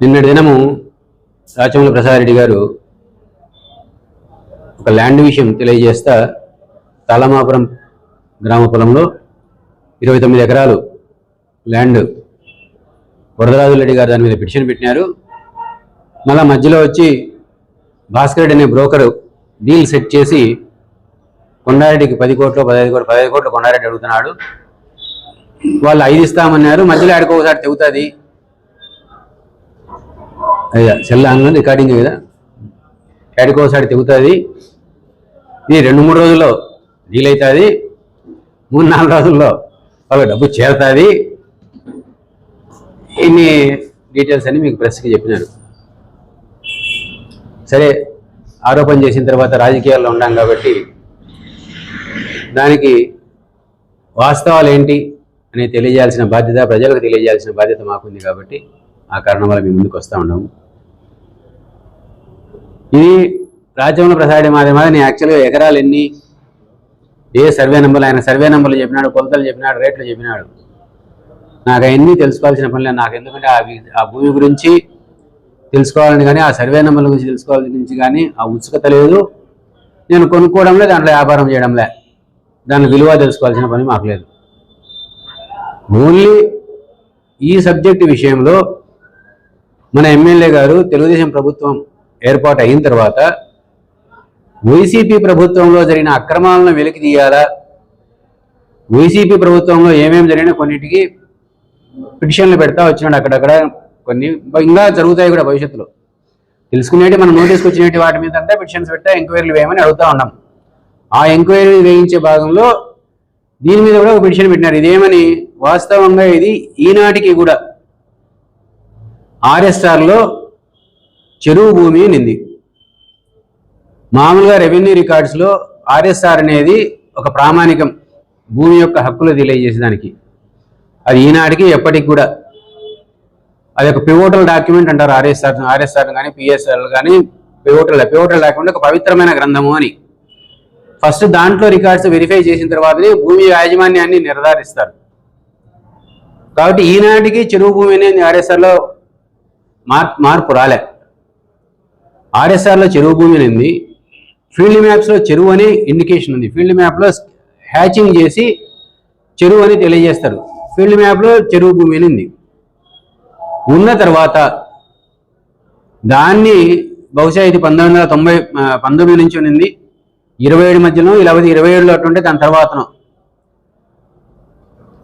నిన్నటి దినము రాచమూల ప్రసాదరెడ్డి గారు ఒక ల్యాండ్ విషయం తెలియజేస్తా తాళమాపురం గ్రామ పొలంలో ఇరవై తొమ్మిది ఎకరాలు ల్యాండ్ వరదరాజు రెడ్డి గారు దాని మీద పిటిషన్ పెట్టినారు. మళ్ళా మధ్యలో వచ్చి భాస్కర్ రెడ్డి అనే బ్రోకరు డీల్ సెట్ చేసి కొండారెడ్డికి పది కోట్లు పదహైదు కోట్లు పదహైదు కోట్లు కొండారెడ్డి అడుగుతున్నాడు. వాళ్ళు ఐదు ఇస్తామన్నారు. మధ్యలో ఆడికి ఒకసారి తెగుతుంది. సెల్ ఆన్లో రికార్డింగ్ కదా. ఏడుకోసారి ఒకసారి తెగుతుంది ఇది రెండు మూడు రోజుల్లో డీల్ అవుతుంది మూడు నాలుగు రోజుల్లో వాళ్ళ డబ్బు చేరుతుంది. ఇన్ని డీటెయిల్స్ అని మీకు ప్రెస్కి చెప్పినారు సరే ఆరోపణ చేసిన తర్వాత రాజకీయాల్లో ఉన్నాం కాబట్టి దానికి వాస్తవాలు ఏంటి అని తెలియజేయాల్సిన బాధ్యత ప్రజలకు తెలియజేయాల్సిన బాధ్యత మాకుంది కాబట్టి ఆ కారణం వల్ల మేము ముందుకు వస్తూ ఉన్నాము. ఇది రాజ్యంలో ప్రసాద మాధ్యమాల నేను యాక్చువల్గా ఎకరాలు ఎన్ని ఏ సర్వే నెంబర్లు ఆయన సర్వే నెంబర్లు చెప్పినాడు కొలతలు చెప్పినాడు రేట్లు చెప్పినాడు. నాకు అవన్నీ తెలుసుకోవాల్సిన పని లేదు. నాకు ఎందుకంటే ఆ ఆ భూమి గురించి తెలుసుకోవాలని కానీ ఆ సర్వే నెంబర్ల గురించి తెలుసుకోవాలని గురించి కానీ ఆ ఉత్సుకత లేదు. నేను కొనుక్కోవడంలే దాంట్లో వ్యాపారం చేయడంలే. దాని విలువ తెలుసుకోవాల్సిన పని మాకు లేదు. ఓన్లీ ఈ సబ్జెక్టు విషయంలో మన ఎమ్మెల్యే గారు తెలుగుదేశం ప్రభుత్వం ఏర్పాటు అయిన తర్వాత వైసీపీ ప్రభుత్వంలో జరిగిన అక్రమాలను వెలికి తీయాలా? వైసీపీ ప్రభుత్వంలో ఏమేమి జరిగినా కొన్నిటికి పిటిషన్లు పెడతా వచ్చినాడు అక్కడక్కడ కొన్ని. ఇంకా జరుగుతాయి కూడా భవిష్యత్తులో. తెలుసుకునేటి మనం నోటీస్కి వచ్చినట్టు వాటి మీద అంతా పిటిషన్స్ పెట్టా ఎంక్వైరీలు వేయమని అడుగుతా ఉన్నాం. ఆ ఎంక్వైరీ వేయించే భాగంలో దీని మీద కూడా ఒక పిటిషన్ పెట్టినారు. ఇదేమని? వాస్తవంగా ఇది ఈనాటికి కూడా ఆర్ఎస్ఆర్లో చెరువు భూమి నింది మామూలుగా రెవెన్యూ రికార్డ్స్లో ఆర్ఎస్ఆర్ అనేది ఒక ప్రామాణికం భూమి యొక్క హక్కులు తెలియజేసేదానికి. అది ఈనాటికి ఎప్పటికి కూడా అది ఒక పివోటల్ డాక్యుమెంట్ అంటారు R S R R S R కానీ పిఎస్ఆర్ కానీ పివోటల్ పివోటల్ డాక్యుమెంట్ ఒక పవిత్రమైన గ్రంథము అని. ఫస్ట్ దాంట్లో రికార్డ్స్ వెరిఫై చేసిన తర్వాతనే భూమి యాజమాన్యాన్ని నిర్ధారిస్తారు. కాబట్టి ఈనాటికి చెరువు భూమి అనేది ఆర్ఎస్ఆర్లో మార్ మార్పు రాలే. ఆర్ఎస్ఆర్లో చెరువు భూమి ఉంది ఫీల్డ్ మ్యాప్స్లో చెరువు అని ఇండికేషన్ ఉంది. ఫీల్డ్ మ్యాప్లో హ్యాచింగ్ చేసి చెరువు అని తెలియజేస్తారు. ఫీల్డ్ మ్యాప్లో చెరువు భూమి అని ఉంది ఉన్న తర్వాత దాన్ని బహుశా ఇది పంతొమ్మిది వందల తొంభై పంతొమ్మిది నుంచి ఉన్నింది ఇరవై ఏడు మధ్యలో ఇలా ఇరవై ఏడులో అటుంటే దాని తర్వాతను.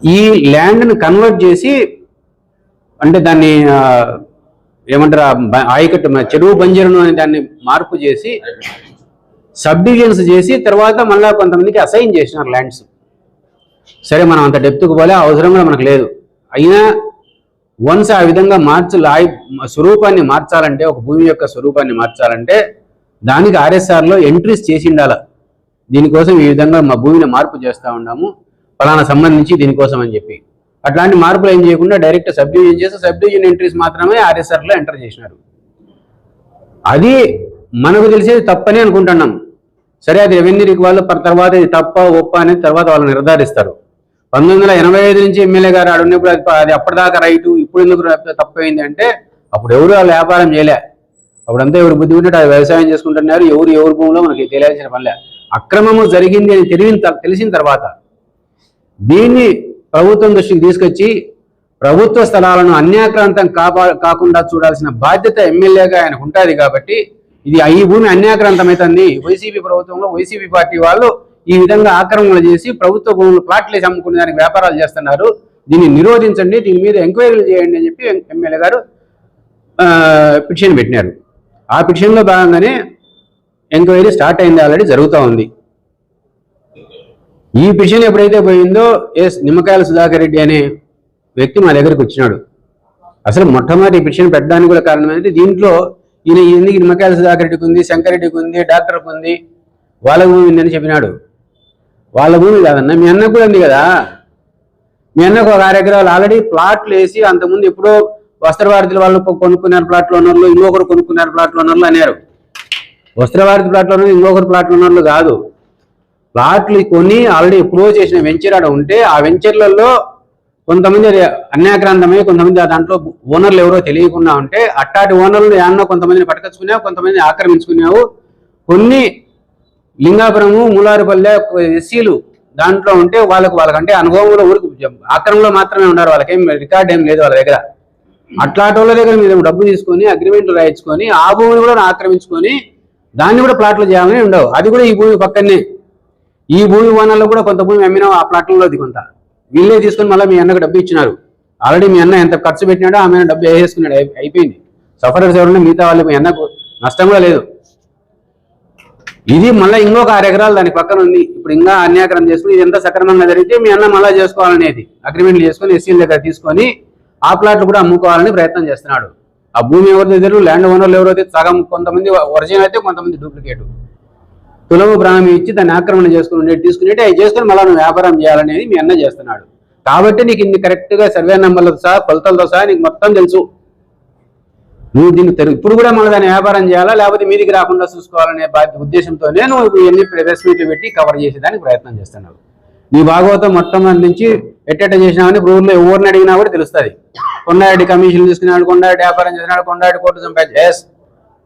ఈ ల్యాండ్ను కన్వర్ట్ చేసి అంటే దాన్ని ఏమంటారు ఆయకట్టు చెరువు బంజరును అనే దాన్ని మార్పు చేసి సబ్ డివిజన్స్ చేసి తర్వాత మళ్ళీ కొంతమందికి అసైన్ చేసినారు ల్యాండ్స్. సరే మనం అంత డెప్త్కు పోలే అవసరం కూడా మనకు లేదు. అయినా వన్స్ ఆ విధంగా మార్చు లాయ్ స్వరూపాన్ని మార్చాలంటే ఒక భూమి యొక్క స్వరూపాన్ని మార్చాలంటే దానికి ఆర్ఎస్ఆర్లో ఎంట్రీస్ చేసి ఉండాల. దీనికోసం ఈ విధంగా మా భూమిని మార్పు చేస్తూ ఉన్నాము. ఫలానా సంబంధించి దీనికోసం అని చెప్పి. అట్లాంటి మార్పులు ఏం చేయకుండా డైరెక్ట్ సబ్ డివిజన్ చేసి సబ్ డివిజన్ ఎంట్రీస్ మాత్రమే ఆర్ఎస్ఆర్లో ఎంటర్ చేసినారు. అది మనకు తెలిసేది తప్పని అనుకుంటున్నాం. సరే అది రెవెన్యూకి వాళ్ళు తర్వాత ఇది తప్ప ఒప్ప అనేది తర్వాత వాళ్ళు నిర్ధారిస్తారు. పంతొమ్మిది వందల ఎనభై ఐదు నుంచి ఎమ్మెల్యే గారు ఆడున్నప్పుడు అది అది అప్పటిదాకా రైటు ఇప్పుడు ఎందుకు తప్పైంది అంటే అప్పుడు ఎవరు వాళ్ళు వ్యాపారం చేయలే. అప్పుడంతా ఎవరు బుద్ధి ఉంటే అది వ్యవసాయం చేసుకుంటున్నారు ఎవరు ఎవరి భూమిలో మనకి తెలియాల్సిన పనిలే అక్రమము జరిగింది అని తెలియని తెలిసిన తర్వాత దీన్ని ప్రభుత్వం దృష్టికి తీసుకొచ్చి ప్రభుత్వ స్థలాలను అన్యాక్రాంతం కాపా కాకుండా చూడాల్సిన బాధ్యత ఎమ్మెల్యేగా ఆయనకు ఉంటుంది కాబట్టి ఇది ఈ భూమి అన్యాక్రాంతమవుతుంది. వైసీపీ ప్రభుత్వంలో వైసీపీ పార్టీ వాళ్ళు ఈ విధంగా ఆక్రమణలు చేసి ప్రభుత్వ భూములు ప్లాట్లు అమ్ముకునే దానికి వ్యాపారాలు చేస్తున్నారు. దీన్ని నిరోధించండి దీని మీద ఎంక్వైరీలు చేయండి అని చెప్పి ఎమ్మెల్యే గారు పిటిషన్ పెట్టినారు. ఆ పిటిషన్లో భాగంగానే ఎంక్వైరీ స్టార్ట్ అయింది ఆల్రెడీ జరుగుతూ ఉంది. ఈ పిటిషన్ ఎప్పుడైతే పోయిందో ఎస్ నిమ్మకాయల సుధాకర్ రెడ్డి అనే వ్యక్తి మా దగ్గరికి వచ్చినాడు. అసలు మొట్టమొదటి ఈ పిటిషన్ పెట్టడానికి కూడా కారణం ఏంటంటే దీంట్లో ఈయన ఎందుకు నిమ్మకాయల సుధాకర్ రెడ్డికి ఉంది శంకర్ రెడ్డికి ఉంది డాక్టర్కి ఉంది వాళ్ళ భూమి ఉందని చెప్పినాడు. వాళ్ళ భూమి కాదన్న మీ అన్నకు కూడా ఉంది కదా? మీ అన్నకు ఒక ఆరు ఎకరాలు ఆల్రెడీ ప్లాట్లు వేసి అంతకుముందు ఎప్పుడో వస్త్రభారతుల వాళ్ళు కొనుక్కున్నారు ప్లాట్లు ఓనర్లు ఇంకొకరు కొనుక్కున్నారు ప్లాట్లు ఉన్నర్లు అన్నారు. వస్త్రభారతి ప్లాట్లు ఉన్నారు ఇంకొకరు ప్లాట్లు ఓనర్లు కాదు. ప్లాట్లు కొని ఆల్రెడీ ఎప్పుడో చేసిన వెంచర్ ఆడ ఉంటే ఆ వెంచర్లలో కొంతమంది అన్యాక్రాంతమై కొంతమంది దాంట్లో ఓనర్లు ఎవరో తెలియకుండా ఉంటే అట్టాటి ఓనర్లు ఏమన్నా కొంతమందిని పట్టుకొచ్చుకున్నావు కొంతమందిని ఆక్రమించుకున్నావు. కొన్ని లింగాపురము మూలారిపల్లె ఎస్సీలు దాంట్లో ఉంటే వాళ్ళకు వాళ్ళకంటే అనుభవంలో ఊరికి ఆక్రమంలో మాత్రమే ఉన్నారు. వాళ్ళకేం రికార్డ్ ఏం లేదు వాళ్ళ దగ్గర. అట్లాంటి వాళ్ళ దగ్గర మీరు డబ్బు తీసుకొని అగ్రిమెంట్ రాయించుకొని ఆ భూమిని కూడా ఆక్రమించుకొని దాన్ని కూడా ప్లాట్లు చేయాలని ఉండవు. అది కూడా ఈ భూమి పక్కనే. ఈ భూమి వనాల్లో కూడా కొంత భూమి అమ్మినా ఆ ప్లాట్లలోది కొంత వీళ్ళే తీసుకొని మళ్ళీ మీ అన్నకు డబ్బు ఇచ్చినారు. ఆల్రెడీ మీ అన్న ఎంత ఖర్చు పెట్టినాడో ఆమె డబ్బు వేసేసుకున్నాడు అయిపోయింది. సఫరర్స్ ఎవరైనా మిగతా వాళ్ళు మీ అన్నకు నష్టం కూడా లేదు. ఇది మళ్ళీ ఇంకొక ఆరు ఎకరాలు దాని పక్కన ఉంది. ఇప్పుడు ఇంకా అన్యాకరం చేసుకుని ఇది ఎంత సక్రమంగా జరిగితే మీ అన్న మళ్ళా చేసుకోవాలనేది. అగ్రిమెంట్లు చేసుకొని ఎస్సీల దగ్గర తీసుకొని ఆ ప్లాట్లు కూడా అమ్ముకోవాలని ప్రయత్నం చేస్తున్నాడు. ఆ భూమి ఎవరి దగ్గర ల్యాండ్ ఓనర్లు ఎవరైతే సగం కొంతమంది ఒరిజినల్ అయితే కొంతమంది డూప్లికేట్ తులము బ్రాహ్మి ఇచ్చి దాన్ని ఆక్రమణ చేసుకుని ఉండేది తీసుకునేటి అవి చేసుకుని మళ్ళీ నువ్వు వ్యాపారం చేయాలనేది మీ అన్న చేస్తున్నాడు. కాబట్టి నీకు ఇన్ని కరెక్ట్గా సర్వే నెంబర్లతో సహా కొలతలతో సహా నీకు మొత్తం తెలుసు. నువ్వు దీన్ని తెరు ఇప్పుడు కూడా మళ్ళీ దాన్ని వ్యాపారం చేయాలా? లేకపోతే మీదికి రాకుండా చూసుకోవాలనే బాధ్యత ఉద్దేశంతోనే నువ్వు ఎన్ని ప్రెస్ మీట్లు పెట్టి కవర్ చేసేదానికి ప్రయత్నం చేస్తున్నావు. నీ భాగవతం మొట్టమొదటి నుంచి ఎట్టెట్ట చేసినావని ఇప్పుడు ఊర్లో ఎవరిని అడిగినా కూడా తెలుస్తుంది. కొండారెడ్డి కమిషన్ తీసుకున్నాడు కొండారెడ్డి వ్యాపారం చేసినాడు కొండారెడ్డి కోర్టు సంపాదించి ఎస్.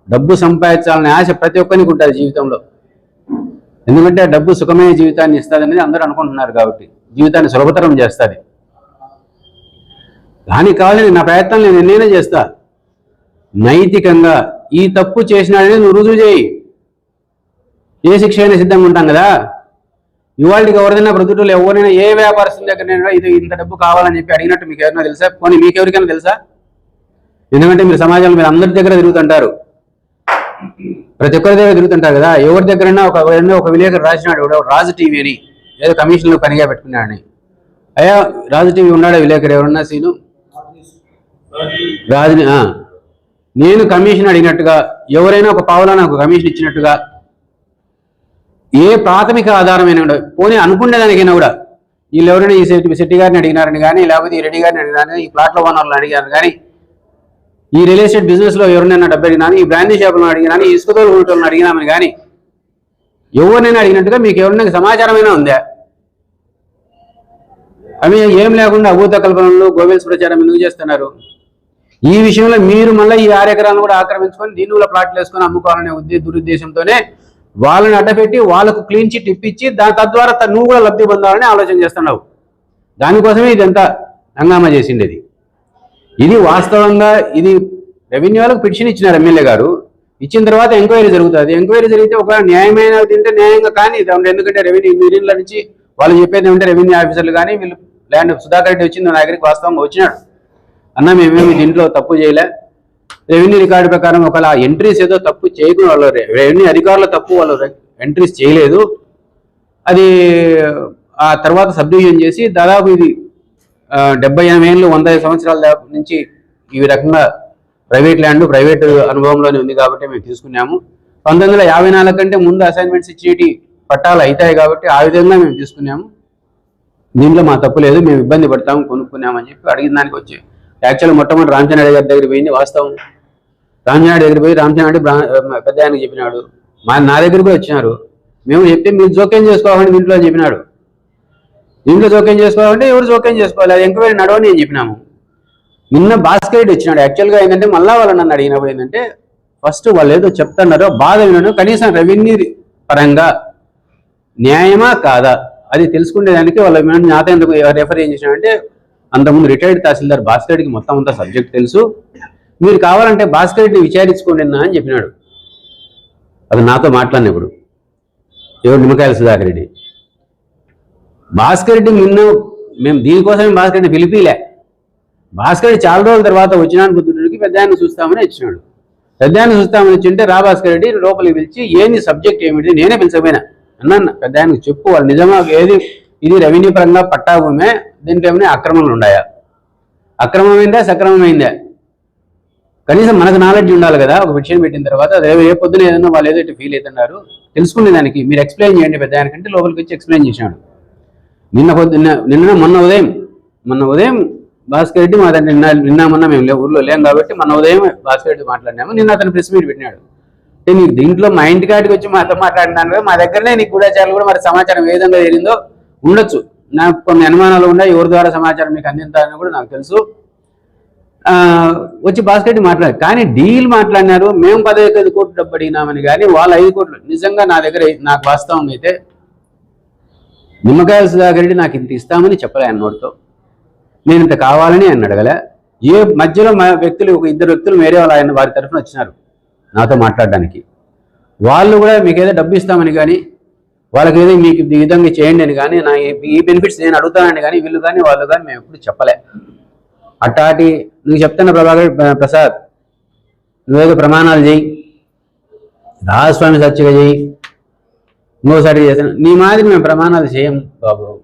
డబ్బు సంపాదించాలనే ఆశ ప్రతి ఒక్కరికి ఉంటుంది జీవితంలో. ఎందుకంటే డబ్బు సుఖమైన జీవితాన్ని ఇస్తుంది అనేది అందరూ అనుకుంటున్నారు కాబట్టి జీవితాన్ని సులభతరం చేస్తుంది. దానికి కావాలని నా ప్రయత్నం నేను నేనే చేస్తా. నైతికంగా ఈ తప్పు చేసినాడని నువ్వు రుజువు చేయి. ఏ శిక్ష అయినా సిద్ధంగా ఉంటాం కదా? ఇవాళకి ఎవరిదైనా ప్రొద్దుటూరు ఎవరైనా ఏ వ్యాపారస్తుల దగ్గర ఇది ఇంత డబ్బు కావాలని చెప్పి అడిగినట్టు మీకు ఎవరైనా తెలుసా? పోనీ మీకు ఎవరికైనా తెలుసా? ఎందుకంటే మీరు సమాజంలో మీరు అందరి దగ్గర తిరుగుతుంటారు. ప్రతి ఒక్కరి దగ్గర తిరుగుతుంటారు కదా ఎవరి దగ్గరైనా ఒక ఒక విలేకరు రాసినాడు ఎవడో రాజు టీవీ అని ఏదో కమిషన్లు పనిగా పెట్టుకున్నాడని. అయ్యా రాజు టీవీ ఉన్నాడా విలేకరు ఎవరన్నా సీను? రాజుని నేను కమిషన్ అడిగినట్టుగా ఎవరైనా ఒక పావులా నాకు కమిషన్ ఇచ్చినట్టుగా ఏ ప్రాథమిక ఆధారమైన కూడా పోనీ అనుకునేదానికైనా కూడా వీళ్ళు ఎవరైనా ఈ శెట్టి శెట్టి గారిని అడిగినారని కానీ లేకపోతే ఈ రెడ్డి గారిని అడిగినారని ఈ ప్లాట్ల ఓనర్లు అడిగారు కానీ ఈ రియల్ ఎస్టేట్ బిజినెస్లో ఎవరినైనా డబ్బు అడిగినా ఈ బ్రాండీ షాపులను అడిగినాను ఈ ఇసుక తోలు అడిగినామని కానీ ఎవరినైనా అడిగినట్టుగా మీకు ఎవరినైనా సమాచారమైనా ఉందా? అవి ఏం లేకుండా అభూత కల్పనలు గోవెల్స్ ప్రచారం ఎందుకు చేస్తున్నారు? ఈ విషయంలో మీరు మళ్ళీ ఈ ఆరు ఎకరాలను కూడా ఆక్రమించుకొని దీని వల్ల ప్లాట్లు వేసుకొని అమ్ముకోవాలనే ఉద్దే దురుద్దేశంతోనే వాళ్ళని అడ్డపెట్టి వాళ్ళకు క్లీన్ చిట్ ఇప్పించి దాని తద్వారా నువ్వు కూడా లబ్ధి పొందాలని ఆలోచన చేస్తున్నావు. దానికోసమే ఇదంతా హంగామా చేసిండేది. ఇది వాస్తవంగా ఇది రెవెన్యూ వాళ్ళకి పిటిషన్ ఇచ్చినారు ఎమ్మెల్యే గారు. ఇచ్చిన తర్వాత ఎంక్వైరీ జరుగుతుంది. ఎంక్వైరీ జరిగితే ఒక న్యాయమైన తింటే న్యాయంగా కానీ ఎందుకంటే రెవెన్యూ ఇంజనీర్ల నుంచి వాళ్ళు చెప్పేది ఏమంటే రెవెన్యూ ఆఫీసర్లు కానీ వీళ్ళు ల్యాండ్ సుధాకర్ రెడ్డి వచ్చింది నా దగ్గరికి వాస్తవంగా వచ్చినాడు. అన్న మేమేమి దీంట్లో తప్పు చేయలే. రెవెన్యూ రికార్డు ప్రకారం ఒకవేళ ఎంట్రీస్ ఏదో తప్పు చేయకుండా వాళ్ళు రెవెన్యూ అధికారుల తప్పు వాళ్ళు ఎంట్రీస్ చేయలేదు. అది ఆ తర్వాత సబ్డివిజన్ చేసి దాదాపు ఇది డెబ్బై ఎనభై ఏళ్ళు వంద సంవత్సరాల నుంచి ఈ రకంగా ప్రైవేట్ ల్యాండ్ ప్రైవేట్ అనుభవంలోనే ఉంది కాబట్టి మేము తీసుకున్నాము. పంతొమ్మిది వందల యాభై నాలుగు కంటే ముందు అసైన్మెంట్స్ ఇచ్చేటి పట్టాలు అవుతాయి కాబట్టి ఆ విధంగా మేము తీసుకున్నాము. దీంట్లో మా తప్పు లేదు మేము ఇబ్బంది పడతాము కొనుక్కున్నామని చెప్పి అడిగిన దానికి వచ్చి. యాక్చువల్ మొట్టమొదటి రామచంద్ర గారి దగ్గర పోయింది వాస్తవం. రామచంద్ర దగ్గర పోయి రామచంద్ర పెద్ద ఆయనకు చెప్పినాడు. మా నా దగ్గర కూడా వచ్చినారు. మేము చెప్తే మీరు జోక్యం చేసుకోవాలని దీంట్లో చెప్పినాడు. దీంట్లో జోక్యం చేసుకోవాలంటే ఎవరు జోక్యం చేసుకోవాలి? అది ఎంక్వైరీ నడవని అని చెప్పినాము. నిన్న భాస్కర్ వచ్చినాడు. యాక్చువల్గా ఏంటంటే మళ్ళా వాళ్ళు నన్ను అడిగినప్పుడు ఏంటంటే ఫస్ట్ వాళ్ళు ఏదో చెప్తున్నారు బాధ వినను కనీసం రెవెన్యూ పరంగా న్యాయమా కాదా? అది తెలుసుకునేదానికి వాళ్ళ మేము నాతో ఎందుకు రెఫర్ ఏం చేసినాడంటే అంతకుముందు రిటైర్డ్ తహసీల్దార్ భాస్కర్ రెడ్డికి మొత్తం అంతా సబ్జెక్ట్ తెలుసు. మీరు కావాలంటే భాస్కర్ రెడ్డిని విచారించుకోండి అని చెప్పినాడు. అది నాతో మాట్లాడినప్పుడు. ఎవరు నిమ్మకాయల సుధాకర్ రెడ్డి? భాస్కర్ రెడ్డి నిన్ను మేము దీనికోసమే భాస్కర్ రెడ్డి పిలిపిలే. భాస్కర్ రెడ్డి చాలా రోజుల తర్వాత వచ్చినాను బుద్ధుడికి పెద్ద ఆయన చూస్తామని వచ్చినాడు పెద్ద ఆయన చూస్తామని వచ్చింటే రా భాస్కర్ రెడ్డి లోపలికి పిలిచి ఏంది సబ్జెక్ట్ ఏమిటి? నేనే పిలిచకపోయినా. అన్నాను. పెద్ద ఆయనకు చెప్పు వాళ్ళు నిజమా ఏది? ఇది రెవెన్యూ పరంగా పట్టాభూమే దీంట్లో ఏమైనా అక్రమాలు ఉన్నాయా? అక్రమమైందా సక్రమమైందా? కనీసం మనకు నాలెడ్జ్ ఉండాలి కదా. ఒక విషయం పెట్టిన తర్వాత అదే ఏ పొద్దున ఏదైనా వాళ్ళు ఏదైతే ఫీల్ అవుతున్నారు తెలుసుకునే దానికి మీరు ఎక్స్ప్లెయిన్ చేయండి పెద్ద ఆయనకంటే లోపలికి వచ్చి ఎక్స్ప్లెయిన్ చేశాడు. నిన్న నిన్న నిన్న మొన్న ఉదయం మొన్న ఉదయం భాస్కర్ రెడ్డి మా దగ్గర నిన్న నిన్న మొన్న మేము లే- ఊర్లో లేం కాబట్టి మొన్న ఉదయం భాస్కర్ రెడ్డి మాట్లాడినాము. నిన్న అతను ప్రెస్ మీట్ పెట్టినాడు. నీ నీకు దీంట్లో మా ఇంటి కాడికి వచ్చి మాతో మాట్లాడినాను కదా మా దగ్గరనే నీకు గూఢాచారాలు కూడా మరి సమాచారం ఏ విధంగా జరిగిందో ఉండొచ్చు. నాకు కొన్ని అనుమానాలు ఉన్నాయి ఎవరి ద్వారా సమాచారం మీకు అందించాలని కూడా నాకు తెలుసు. వచ్చి భాస్కర్ మాట్లాడారు. కానీ డీల్ మాట్లాడినారు మేము పదహైదు కోట్లు డబ్బు అడిగినామని కానీ వాళ్ళు ఐదు కోట్లు. నిజంగా నా దగ్గర నాకు వాస్తవం అయితే నిమ్మకాయ సుధాకర్ రెడ్డి నాకు ఇంత ఇస్తామని చెప్పలే ఆయన నోటితో. నేను ఇంత కావాలని ఆయన అడగలే. ఏ మధ్యలో మా వ్యక్తులు ఒక ఇద్దరు వ్యక్తులు వేరే వాళ్ళు ఆయన వారి తరఫున వచ్చినారు నాతో మాట్లాడడానికి. వాళ్ళు కూడా మీకు ఏదో డబ్బు ఇస్తామని కానీ వాళ్ళకి ఏదో మీకు ఈ విధంగా చేయండి అని కానీ నా ఈ- ఈ బెనిఫిట్స్ నేను అడుగుతానని కానీ వీళ్ళు కానీ వాళ్ళు కానీ మేము ఎప్పుడు చెప్పలే. అట్టాటి నువ్వు చెప్తున్న ప్రభాకర్ ప్రసాద్ నువ్వేదో ప్రమాణాలు చేయి రాజస్వామి సత్యగా చేయి ఇంకోసారి చేస్తాను నీ మాదిరి మేము ప్రమాణాలు చేయం బాబు.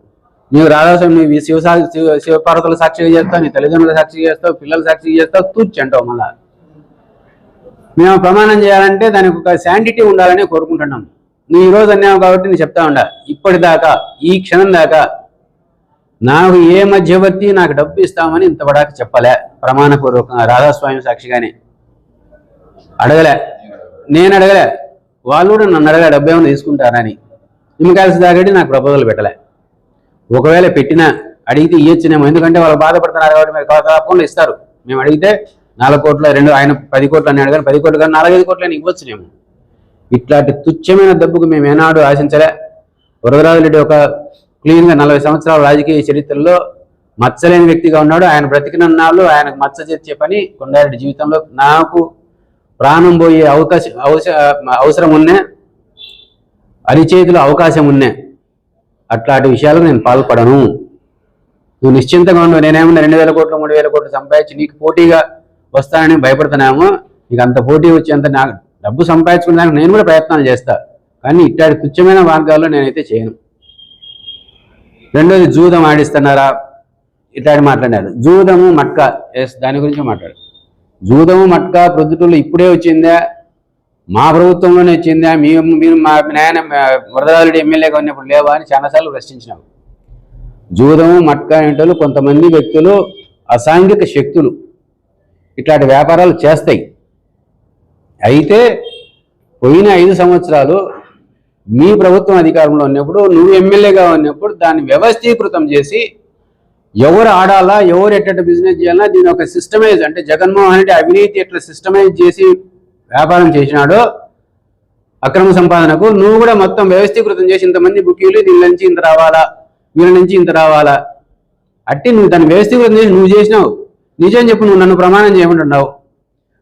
నీవు రాధాస్వామి నీవు శివ సా- శివ శివపార్వతుల సాక్షిగా చేస్తావు నీ తల్లిదండ్రుల సాక్షిగా చేస్తావు పిల్లల సాక్షిగా చేస్తావు తూర్చి అంటావు మళ్ళా. మేము ప్రమాణం చేయాలంటే దానికి ఒక శాంటిటీ ఉండాలని కోరుకుంటున్నాం. నీ ఈరోజు రోజు అన్నావు కాబట్టి నేను చెప్తా ఉండా. ఇప్పటిదాకా ఈ క్షణం దాకా నాకు ఏ మధ్యవర్తి నాకు డబ్బు ఇస్తామని ఇంతవరకు చెప్పలే. ప్రమాణపూర్వకంగా రాధాస్వామి సాక్షిగానే. అడగలే. నేను అడగలే. వాళ్ళు కూడా నన్ను అడగా డబ్బు ఏమైనా తీసుకుంటారని నిమ్మకాయలు దాగడి నాకు ప్రపోజల్ పెట్టలే. ఒకవేళ పెట్టినా అడిగితే ఇయ్యొచ్చునేమో ఎందుకంటే వాళ్ళు బాధపడుతున్నారు కాబట్టి మీరు తప్పకుండా ఇస్తారు. మేము అడిగితే నాలుగు కోట్ల రెండు ఆయన పది కోట్లు అని అడగాను పది కోట్లు కానీ నాలుగైదు కోట్లు అని ఇవ్వచ్చునేమో ఇట్లాంటి తుచ్చమైన దెబ్బకు మేము ఏనాడు ఆశించలే. వరదరాజు రెడ్డి ఒక క్లీన్గా నలభై సంవత్సరాల రాజకీయ చరిత్రలో మచ్చలేని వ్యక్తిగా ఉన్నాడు. ఆయన బ్రతికినన్నాళ్ళు ఆయనకు మచ్చ తెచ్చే పని కొండారెడ్డి జీవితంలో నాకు ప్రాణం పోయే అవకాశం అవసరం అవసరం ఉన్నే అరిచేతిలో అవకాశం ఉన్నే అట్లాంటి విషయాలు నేను పాల్పడను. నువ్వు నిశ్చింతగా ఉండవు నేనేమన్నా రెండు వేల కోట్లు మూడు వేల కోట్లు సంపాదించి నీకు పోటీగా వస్తానని భయపడుతున్నాము నీకు అంత పోటీ వచ్చేంత నాకు డబ్బు సంపాదించుకునేదానికి నేను కూడా ప్రయత్నాలు చేస్తా. కానీ ఇట్లాంటి తుచ్చమైన మార్గాల్లో నేనైతే చేయను. రెండోది జూదం ఆడిస్తున్నారా? ఇట్లాంటి మాట్లాడారు. జూదము మట్క. ఎస్ దాని గురించి మాట్లాడు. జూదము మట్కా ప్రొద్దుటూళ్ళు ఇప్పుడే వచ్చిందా. మా ప్రభుత్వంలోనే వచ్చిందా. మేము మీరు మా నాయన వరదరాజుడి ఎమ్మెల్యేగా ఉన్నప్పుడు లేవా అని చాలాసార్లు ప్రశ్నించినాం. జూదము మట్కా ఏంటో కొంతమంది వ్యక్తులు అసాంఘిక శక్తులు. ఇట్లాంటి వ్యాపారాలు చేస్తాయి. అయితే పోయిన ఐదు సంవత్సరాలు మీ ప్రభుత్వం అధికారంలో ఉన్నప్పుడు నువ్వు ఎమ్మెల్యేగా ఉన్నప్పుడు దాన్ని వ్యవస్థీకృతం చేసి ఎవరు ఆడాలా ఎవరు ఎట్ట బిజినెస్ చేయాలా దీని ఒక సిస్టమైజ్ అంటే జగన్మోహన్ రెడ్డి అవినీతి ఎట్లా సిస్టమైజ్ చేసి వ్యాపారం చేసినాడో అక్రమ సంపాదనకు నువ్వు కూడా మొత్తం వ్యవస్థీకృతం చేసి ఇంతమంది బుకీలు దీని నుంచి ఇంత రావాలా వీళ్ళ నుంచి ఇంత రావాలా? అట్టి నువ్వు దాన్ని వ్యవస్థీకృతం చేసి నువ్వు చేసినావు. నిజం చెప్పు నువ్వు నన్ను ప్రమాణం చేయమంటున్నావు.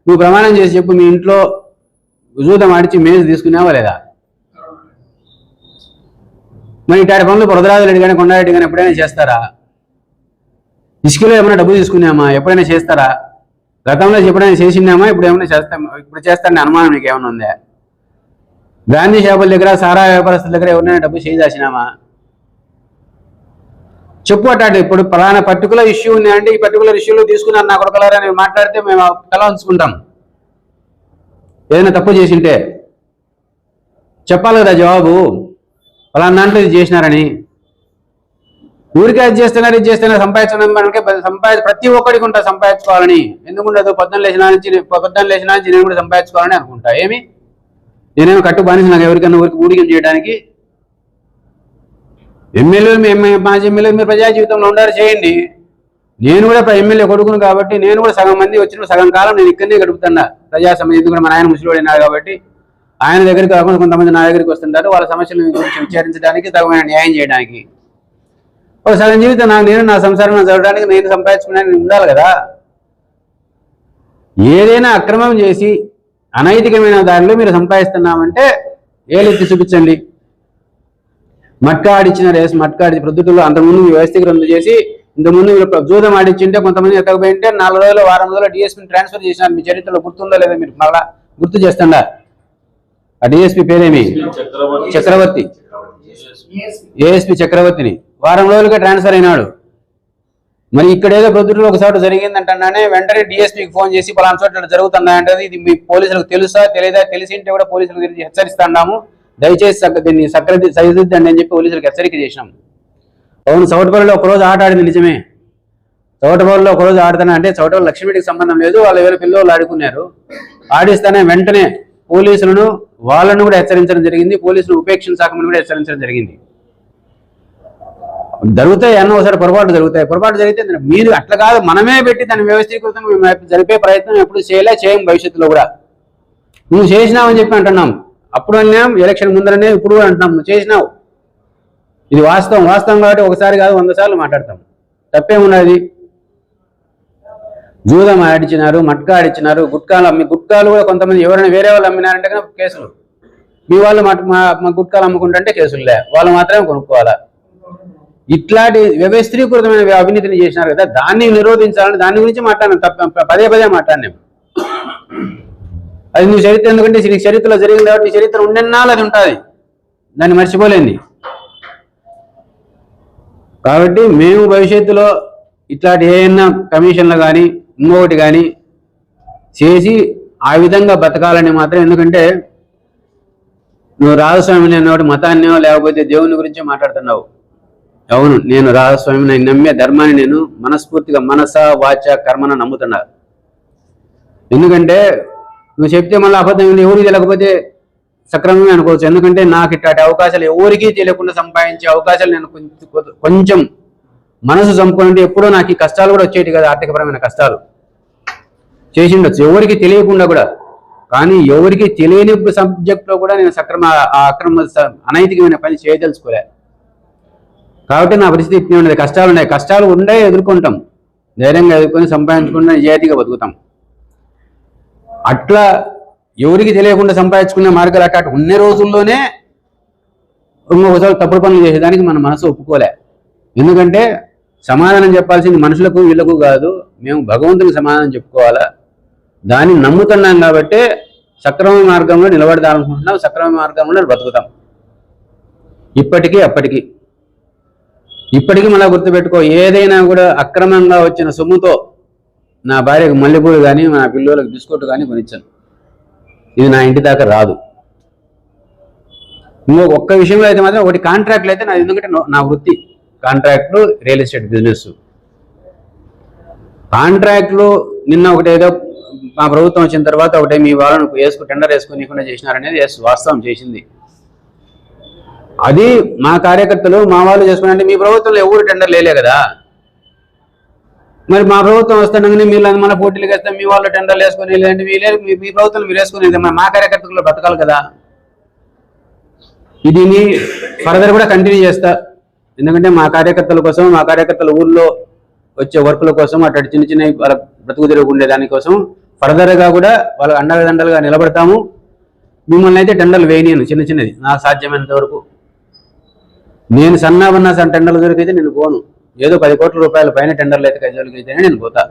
నువ్వు ప్రమాణం చేసి చెప్పు మీ ఇంట్లో జూదం ఆడిచి మేజ్ తీసుకున్నావా లేదా? మరి ఇటారి పనులు వరదరాజు రెడ్డి కానీ కొండారెడ్డి కానీ ఎప్పుడైనా చేస్తారా? ఇసుకలో ఏమైనా డబ్బు తీసుకున్నామా? ఎప్పుడైనా చేస్తారా? గతంలో ఎప్పుడైనా చేసిందామా? ఇప్పుడు ఏమైనా చేస్తాం ఇప్పుడు చేస్తారని అనుమానం మీకు ఏమైనా ఉందా? గాంధీ షాపుల దగ్గర సారా వ్యాపారస్తుల దగ్గర ఎవరైనా డబ్బు చేసినామా చెప్పు అట్టాడు ఇప్పుడు పలానా పర్టికులర్ ఇష్యూ ఉంది అంటే ఈ పర్టికులర్ ఇష్యూలో తీసుకున్నాను నా కొడుకలారా నేను మాట్లాడితే మేము తల ఉంచుకుంటాం ఏదైనా తప్పు చేసింటే చెప్పాలి కదా జవాబు. పలానా దాంట్లో ఇది చేసినారని. ఊరికే అది చేస్తున్నారు ఇది చేస్తున్నారు సంపాదించడం మనకే సంపాది ప్రతి ఒక్కడికి ఉంటా సంపాదించుకోవాలని. ఎందుకుండదు పొద్దున్న లేచిన నుంచి పొద్దున్న లేచిన నుంచి నేను కూడా సంపాదించుకోవాలని అనుకుంటా. ఏమి? నేనేమో కట్టు బానిస నాకు ఎవరికైనా ఊరికి ఊడిగం చేయడానికి? ఎమ్మెల్యేలు మీ మాజీ ఎమ్మెల్యేలు మీరు ప్రజా జీవితంలో ఉండారు చేయండి. నేను కూడా ఎమ్మెల్యే కొడుకును కాబట్టి నేను కూడా సగం మంది వచ్చిన సగం కాలం నేను ఇక్కడనే గడుపుతున్నా. ప్రజా సమస్య ఎందుకంటే మన ఆయన ముసలివాడు అయినాడు కాబట్టి ఆయన దగ్గరికి కాకుండా కొంతమంది నా దగ్గరికి వస్తుంటారు. వాళ్ళ సమస్యల గురించి విచారించడానికి తగిన న్యాయం చేయడానికి. ఒక సగం జీవితం నాకు నేను నా సంసారం చదవడానికి నేను సంపాదించుకున్నాను ఉండాలి కదా? ఏదైనా అక్రమం చేసి అనైతికమైన దారిలో మీరు సంపాదిస్తున్నామంటే ఏలెత్తి చూపించండి? మట్కా ఆడిచ్చిన రేస్ మట్కా ఆడి ప్రొద్దుటలో అంతకుముందు మీ వ్యవస్థీకరణ చేసి ఇంతకుముందు మీరు జూదం ఆడిచ్చింటే కొంతమంది ఎత్తకపోయింటే నాలుగు రోజులు వారం రోజులు డిఎస్పీని ట్రాన్స్ఫర్ చేసినారు. మీ చరిత్రలో గుర్తుందో లేదో మీరు మళ్ళా గుర్తు చేస్తుండా? ఆ డిఎస్పీ పేరేమి? చక్రవర్తి. ఏఎస్పీ చక్రవర్తిని. వారం రోజులుగా ట్రాన్స్ఫర్ అయినాడు. మరి ఇక్కడ ఏదో ఒకసారి ఒక జరిగిందంటే వెంటనే డిఎస్పీకి ఫోన్ చేసి పలానా చోట ఇట్లా జరుగుతుందా అంటే ఇది మీ పోలీసులకు తెలుసా తెలియదా తెలిసింటే కూడా పోలీసులకు తెలిసి హెచ్చరిస్తున్నాము. దయచేసి దీన్ని సక్రది సరిదిద్దండి అని చెప్పి పోలీసులకు హెచ్చరిక చేసినాం. అవును చౌటపల్లిలో ఒకరోజు ఆట ఆడింది నిజమే. చౌటపల్లిలో ఒకరోజు ఆడుతానే అంటే చౌటపల్లి లక్ష్మీడికి సంబంధం లేదు వాళ్ళు ఎవరు పిల్లలు ఆడుకున్నారు. ఆడిస్తానే వెంటనే పోలీసులను వాళ్ళను కూడా హెచ్చరించడం జరిగింది పోలీసులు ఉపేక్షణ కూడా హెచ్చరించడం జరిగింది. జరుగుతాయి ఎన్నో ఒకసారి పొరపాటు జరుగుతాయి. పొరపాటు జరిగితే మీరు అట్లా కాదు మనమే పెట్టి దాన్ని వ్యవస్థీకృతం మేము జరిపే ప్రయత్నం ఎప్పుడు చేయలే చేయం భవిష్యత్తులో కూడా. నువ్వు చేసినావని చెప్పి అంటున్నాం. అప్పుడు అన్నాం ఎలక్షన్ ముందరనే ఇప్పుడు అంటున్నాం. నువ్వు చేసినావు. ఇది వాస్తవం. వాస్తవం కాబట్టి ఒకసారి కాదు వంద సార్లు మాట్లాడతాం. తప్పేమున్నది జూదం ఆడిచినారు మట్కా ఆడిచినారు గుట్కాలు అమ్మి గుట్కాలు కూడా కొంతమంది ఎవరైనా వేరే వాళ్ళు అమ్మినారంటే కేసులు. మీ వాళ్ళు మా మా గుట్కాలు అమ్ముకుంటుంటే కేసులులే వాళ్ళు మాత్రమే కొనుక్కోవాలా? ఇట్లాంటి వ్యవస్థీకృతమైన అవినీతిని చేసినారు కదా దాన్ని నిరోధించాలని దాని గురించి మాట్లాడినాం తప్ప పదే పదే మాట్లాడినాం. అది నీ చరిత్ర ఎందుకంటే నీ చరిత్రలో జరిగింది కాబట్టి నీ చరిత్ర ఉండెన్నాళ్ళు అది ఉంటుంది. దాన్ని మర్చిపోలేని కాబట్టి మేము భవిష్యత్తులో ఇట్లాంటి ఏమైనా కమిషన్లు కానీ ఇంకొకటి కానీ చేసి ఆ విధంగా బతకాలని మాత్రం ఎందుకంటే నువ్వు రాజస్వామిని అన్నవాడు మతాన్నో లేకపోతే దేవుని గురించి మాట్లాడుతున్నావు. అవును నేను రాజస్వామిని నమ్మే ధర్మాన్ని నేను మనస్ఫూర్తిగా మనస వాచ కర్మన నమ్ముతున్నా. ఎందుకంటే నువ్వు చెప్తే మళ్ళీ అబద్ధం ఎవరికి తెలియకపోతే సక్రమమే అనుకోవచ్చు. ఎందుకంటే నాకు ఇట్లాంటి అవకాశాలు ఎవరికీ తెలియకుండా సంపాదించే అవకాశాలు నేను కొంచెం కొంచెం మనసు చంపుకుంటే ఎప్పుడో నాకు ఈ కష్టాలు కూడా వచ్చేటి కదా ఆర్థికపరమైన కష్టాలు. చేసిండొచ్చు. ఎవరికి తెలియకుండా కూడా. కానీ ఎవరికి తెలియని సబ్జెక్ట్లో కూడా నేను సక్రమ ఆ అక్రమ అనైతికమైన పని చేయదలుచుకోలే. కాబట్టి నా పరిస్థితి ఇట్నే ఉండేది. కష్టాలు ఉన్నాయి. కష్టాలు ఉండే ఎదుర్కొంటాం. ధైర్యంగా ఎదుర్కొని సంపాదించుకుంటే నిజాయితీగా బతుకుతాం. అట్లా ఎవరికి తెలియకుండా సంపాదించుకునే మార్గాలు అట్లా ఉన్న రోజుల్లోనే ఇంకొకసారి తప్పుడు పనులు చేసేదానికి మన మనసు ఒప్పుకోలే. ఎందుకంటే సమాధానం చెప్పాల్సింది మనుషులకు వీళ్ళకు కాదు. మేము భగవంతునికి సమాధానం చెప్పుకోవాలా? దాన్ని నమ్ముతున్నాం కాబట్టి సక్రమ మార్గంలో నిలబడదామనుకుంటున్నాం సక్రమ మార్గంలో బతుకుతాం. ఇప్పటికీ అప్పటికి. ఇప్పటికీ మళ్ళీ గుర్తుపెట్టుకో ఏదైనా కూడా అక్రమంగా వచ్చిన సొమ్ముతో నా భార్యకు మల్లెపూలు కానీ నా పిల్లలకు బిస్కెట్ కానీ కొనిచ్చాను. ఇది నా ఇంటి దాకా రాదు. ఇంకొక ఒక్క విషయంలో అయితే మాత్రం ఒకటి కాంట్రాక్ట్లు అయితే నాది ఎందుకంటే నా- వృత్తి. కాంట్రాక్ట్లు రియల్ ఎస్టేట్ బిజినెస్ కాంట్రాక్ట్లు నిన్న ఒకటి ఏదో మా ప్రభుత్వం వచ్చిన తర్వాత ఒకటే మీ వాళ్ళను వేసుకు టెండర్ వేసుకునికుండా చేసినారనేది వాస్తవం చేసింది. అది మా కార్యకర్తలు మా వాళ్ళు చేసుకున్నారంటే మీ ప్రభుత్వంలో ఎవరు టెండర్ లేలే కదా. మరి మా ప్రభుత్వం వస్తుండగానే మీరు మన పోటీలు వేస్తే మీ వాళ్ళు టెండర్లు వేసుకుని లేదంటే మీ మీ ప్రభుత్వం మీరు వేసుకునేది మరి మా కార్యకర్తలు బతకాలి కదా. ఇది ఫర్దర్ కూడా కంటిన్యూ చేస్తా. ఎందుకంటే మా కార్యకర్తల కోసం మా కార్యకర్తల ఊర్లో వచ్చే వర్కుల కోసం అటు చిన్న చిన్న వాళ్ళ బ్రతుకు తిరుగు ఉండే దానికోసం ఫర్దర్గా కూడా వాళ్ళ అండదండలుగా నిలబడతాము. మిమ్మల్ని అయితే టెండర్లు వేయనియను చిన్న చిన్నది. నాకు సాధ్యమైనంత వరకు. నేను సన్నాబన్నా సన్న టెండర్ల దొరికి అయితే నేను పోను. ఏదో పది కోట్ల రూపాయల పైన టెండర్లు అయితే గజాలకి అయితేనే నేను పోతా.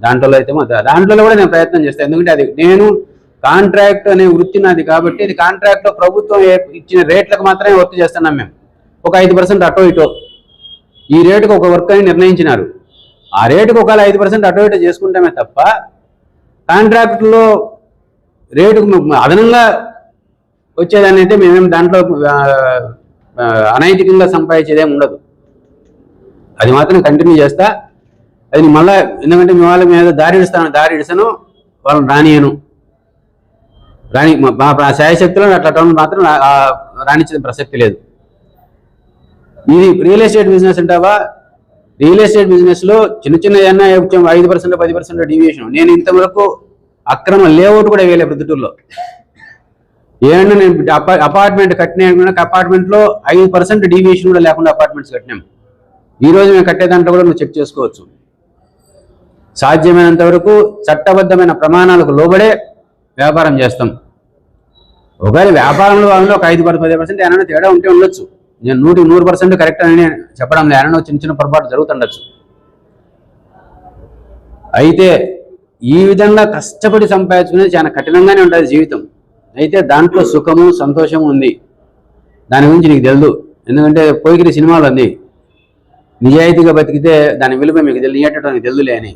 దాంట్లో అయితే మాత్రం దాంట్లో కూడా నేను ప్రయత్నం చేస్తాను ఎందుకంటే అది నేను కాంట్రాక్ట్ అనే వృత్తి నాది కాబట్టి ఇది కాంట్రాక్ట్లో ప్రభుత్వం ఇచ్చిన రేట్లకు మాత్రమే వర్క్ చేస్తున్నాం మేము. ఒక ఐదు పర్సెంట్ అటో ఇటో. ఈ రేటుకు ఒక వర్క్ అని నిర్ణయించినారు. ఆ రేటుకు ఒకవేళ ఐదు పర్సెంట్ అటో ఇటో చేసుకుంటామే తప్ప కాంట్రాక్ట్లో రేటుకు అదనంగా వచ్చేదాన్ని అయితే మేమేం దాంట్లో అనైతికంగా సంపాదించేదేం ఉండదు. అది మాత్రం కంటిన్యూ చేస్తా. అది మళ్ళా ఎందుకంటే మీ వాళ్ళ మీద దారి ఇస్తాను దారి ఇడిసను వాళ్ళని రానియను. రాని మా శాయశక్తిలో అట్లా టౌన్ మాత్రం రాణించిన ప్రసక్తి లేదు. ఇది రియల్ ఎస్టేట్ బిజినెస్ అంటావా? రియల్ ఎస్టేట్ బిజినెస్లో చిన్న చిన్న ఏమన్నా ఐదు పర్సెంట్ పది పర్సెంట్ డివియేషన్. నేను ఇంతవరకు అక్రమ లేఅవుట్ కూడా వేయలే ప్రొద్దుటూరులో ఏమన్నా నేను అపార్ట్మెంట్ కట్టిన అపార్ట్మెంట్లో ఐదు పర్సెంట్ డీవియేషన్ కూడా లేకుండా అపార్ట్మెంట్స్ కట్టినాం. ఈ రోజు మేము కట్టే దాంట్లో కూడా నువ్వు చెక్ చేసుకోవచ్చు. సాధ్యమైనంత వరకు చట్టబద్ధమైన ప్రమాణాలకు లోబడే వ్యాపారం చేస్తాం. ఒకవేళ వ్యాపారంలో వాళ్ళలో ఒక ఐదు పది పర్సెంట్ ఏమైనా తేడా ఉంటే ఉండొచ్చు. నేను నూటికి నూరు పర్సెంట్ కరెక్ట్ అని చెప్పడం లేదు. ఏమైనా చిన్న చిన్న పొరపాటు జరుగుతుండొచ్చు. అయితే ఈ విధంగా కష్టపడి సంపాదించుకునేది చాలా కఠినంగానే ఉంటుంది జీవితం. అయితే దాంట్లో సుఖము సంతోషము ఉంది. దాని గురించి నీకు తెలుదు. ఎందుకంటే పోయికిరి సినిమాలు అన్నీ నిజాయితీగా బతికితే దాని విలువ మీకు తెలియ నీయటం నీకు తెలుదులే అని.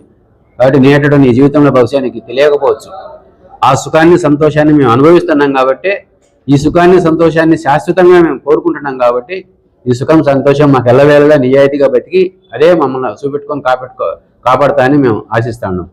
కాబట్టి నీయటం నీ జీవితంలో బహుశా నీకు తెలియకపోవచ్చు. ఆ సుఖాన్ని సంతోషాన్ని మేము అనుభవిస్తున్నాం కాబట్టి ఈ సుఖాన్ని సంతోషాన్ని శాశ్వతంగా మేము కోరుకుంటున్నాం కాబట్టి ఈ సుఖం సంతోషం మాకు ఎల్లవేళలా నిజాయితీగా బతికి అదే మమ్మల్ని చూపెట్టుకొని కాపాడుకో కాపాడుతా అని మేము ఆశిస్తున్నాం.